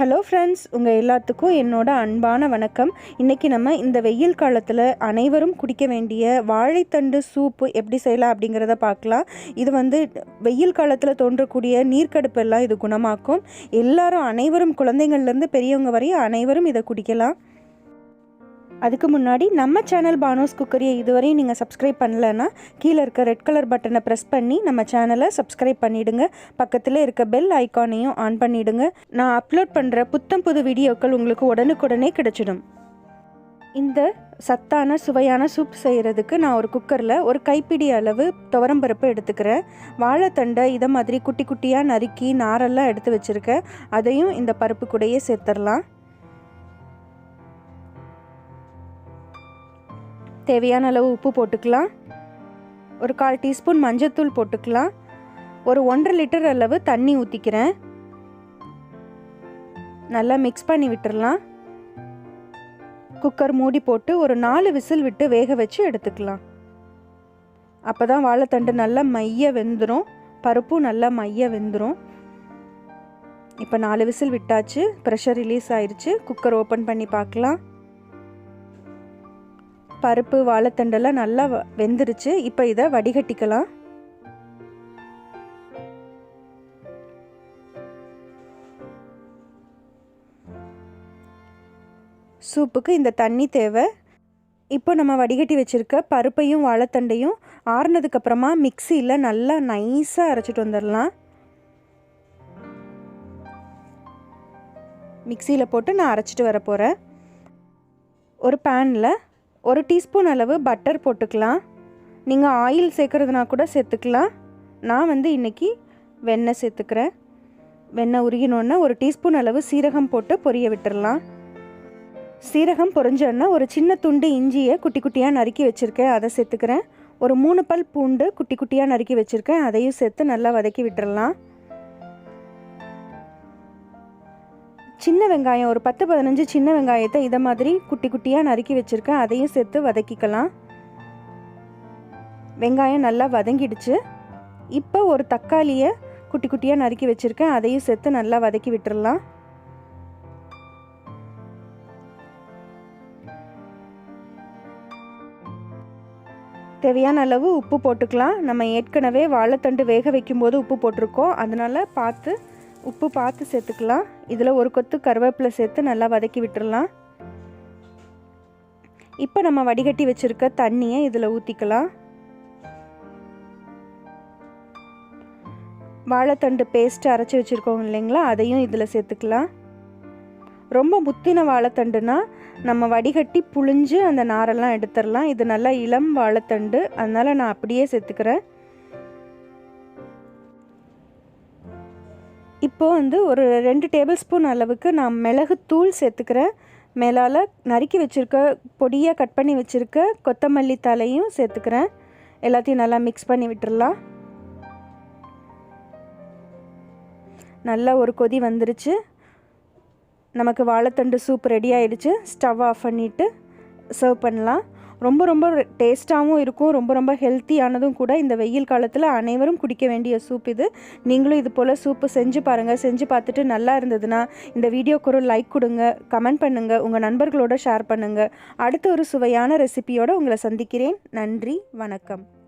Hello friends உங்கள் எல்லாத்துக்கும் என்னோட அன்பான வணக்கம். இன்றைக்கி நம்ம இந்த வெயில் காலத்தில் அனைவரும் குடிக்க வேண்டிய வாழைத்தண்டு சூப்பு எப்படி செய்யலாம் அப்படிங்கிறத பார்க்கலாம். இது வந்து வெயில் காலத்தில் தோன்றக்கூடிய நீர்க்கடுப்பெல்லாம் இது குணமாக்கும். எல்லாரும் அனைவரும் குழந்தைங்கள்லேருந்து பெரியவங்க வரையும் அனைவரும் இதை குடிக்கலாம். அதுக்கு முன்னாடி நம்ம சேனல் பானோஸ் குக்கரியை இதுவரையும் நீங்கள் சப்ஸ்கிரைப் பண்ணலன்னா கீழே இருக்க ரெட் கலர் பட்டனை ப்ரெஸ் பண்ணி நம்ம சேனலை சப்ஸ்கிரைப் பண்ணிவிடுங்க பக்கத்தில் இருக்க பெல் ஐக்கானையும் ஆன் பண்ணிவிடுங்க நான் அப்லோட் பண்ணுற புத்தம் புது வீடியோக்கள் உங்களுக்கு உடனுக்குடனே கிடச்சிடும். இந்த சத்தான சுவையான சூப் செய்கிறதுக்கு நான் ஒரு குக்கரில் ஒரு கைப்பிடி அளவு துவரம்பருப்பு எடுத்துக்கிறேன். வாழைத்தண்டை இதை மாதிரி குட்டி குட்டியாக நறுக்கி நாரெல்லாம் எடுத்து வச்சுருக்கேன். அதையும் இந்த பருப்பு கூடையே சேர்த்துடலாம். தேவையான அளவு உப்பு போட்டுக்கலாம். ஒரு கால் டீஸ்பூன் மஞ்சத்தூள் போட்டுக்கலாம். ஒரு ஒன்றரை லிட்டர் அளவு தண்ணி ஊற்றிக்கிறேன் நல்லா மிக்ஸ் பண்ணி விட்டுறலாம். குக்கர் மூடி போட்டு ஒரு நாலு விசில் விட்டு வேக வச்சு எடுத்துக்கலாம். அப்போ தான் வாழைத்தண்டு நல்லா மைய வெந்துடும் பருப்பும் நல்லா மைய வெந்துடும் இப்போ நாலு விசில் விட்டாச்சு. ப்ரெஷர் ரிலீஸ் ஆயிடுச்சு குக்கர் ஓப்பன் பண்ணி பார்க்கலாம். பருப்பு வாழைத்தண்டெல்லாம் நல்லா வெந்துருச்சு. இப்போ இதை வடிகட்டிக்கலாம். சூப்புக்கு இந்த தண்ணி தேவை. இப்போ நம்ம வடிகட்டி வச்சுருக்க பருப்பையும் வாழைத்தண்டையும் ஆறுனதுக்கப்புறமா மிக்சியில் நல்லா நைஸாக அரைச்சிட்டு வந்துடலாம் மிக்சியில் போட்டு நான் அரைச்சிட்டு வர போகிறேன் ஒரு பேனில் ஒரு டீஸ்பூன் அளவு பட்டர் போட்டுக்கலாம். நீங்கள் ஆயில் சேர்க்குறதுனா கூட சேர்த்துக்கலாம். நான் வந்து இன்றைக்கி வெண்ணெய் சேர்த்துக்கிறேன். வெண்ணெய் உருகினோன்னா ஒரு டீஸ்பூன் அளவு சீரகம் போட்டு பொரிய விட்டுடலாம் சீரகம் பொரிஞ்சோன்னா ஒரு சின்ன துண்டு இஞ்சியை குட்டி குட்டியாக நறுக்கி வச்சுருக்கேன். அதை சேர்த்துக்கிறேன். ஒரு மூணு பல் பூண்டு குட்டி குட்டியாக நறுக்கி வச்சுருக்கேன். அதையும் சேர்த்து நல்லா வதக்கி விட்டுடலாம் சின்ன வெங்காயம் ஒரு பத்து பதினஞ்சு சின்ன வெங்காயத்தை இதை மாதிரி குட்டி குட்டியாக நறுக்கி வச்சுருக்கேன். அதையும் சேர்த்து வதக்கிக்கலாம். வெங்காயம் நல்லா வதங்கிடுச்சு. இப்போ ஒரு தக்காளியை குட்டி குட்டியாக நறுக்கி வச்சுருக்கேன். அதையும் சேர்த்து நல்லா வதக்கி விட்டுடலாம் தேவையான அளவு உப்பு போட்டுக்கலாம். நம்ம ஏற்கனவே வாழைத்தண்டு வேக வைக்கும்போது உப்பு போட்டிருக்கோம். அதனால் பார்த்து உப்பு பார்த்து சேர்த்துக்கலாம். இதில் ஒரு கொத்து கருவேப்பிலை சேர்த்து நல்லா வதக்கி விட்டுடலாம் இப்போ நம்ம வடிகட்டி வச்சுருக்க தண்ணியை இதில் ஊற்றிக்கலாம் வாழைத்தண்டு பேஸ்ட்டு அரைச்சி வச்சுருக்கோம் இல்லைங்களா? அதையும் இதில் சேர்த்துக்கலாம். ரொம்ப முத்தின வாழைத்தண்டுனா நம்ம வடிகட்டி புழிஞ்சு அந்த நாரெல்லாம் எடுத்துடலாம். இது நல்லா இளம் வாழைத்தண்டு. அதனால் நான் அப்படியே சேர்த்துக்கிறேன். இப்போது வந்து ஒரு ரெண்டு டேபிள் ஸ்பூன் அளவுக்கு நான் மிளகுத்தூள் சேர்த்துக்கிறேன். மேலால் நறுக்கி வச்சுருக்க பொடியாக கட் பண்ணி வச்சுருக்க கொத்தமல்லி தலையும் சேர்த்துக்கிறேன். எல்லாத்தையும் நல்லா மிக்ஸ் பண்ணி விட்டுடலாம் நல்லா ஒரு கொதி வந்துருச்சு. நமக்கு வாழைத்தண்டு சூப் ரெடி ஆகிடுச்சு ஸ்டவ் ஆஃப் பண்ணிவிட்டு சர்வ் பண்ணலாம். ரொம்ப ரொம்ப டேஸ்ட்டாகவும் இருக்கும் ரொம்ப ரொம்ப ஹெல்த்தியானதும் கூட இந்த வெயில் காலத்தில் அனைவரும் குடிக்க வேண்டிய சூப் இது. நீங்களும் இது போல் சூப்பு செஞ்சு பாருங்கள் செஞ்சு பார்த்துட்டு நல்லா இருந்ததுன்னா இந்த வீடியோக்கு ஒரு லைக் கொடுங்க கமெண்ட் பண்ணுங்கள் உங்கள் நண்பர்களோட ஷேர் பண்ணுங்கள் அடுத்த ஒரு சுவையான ரெசிபியோடு உங்களை சந்திக்கிறேன். நன்றி வணக்கம்.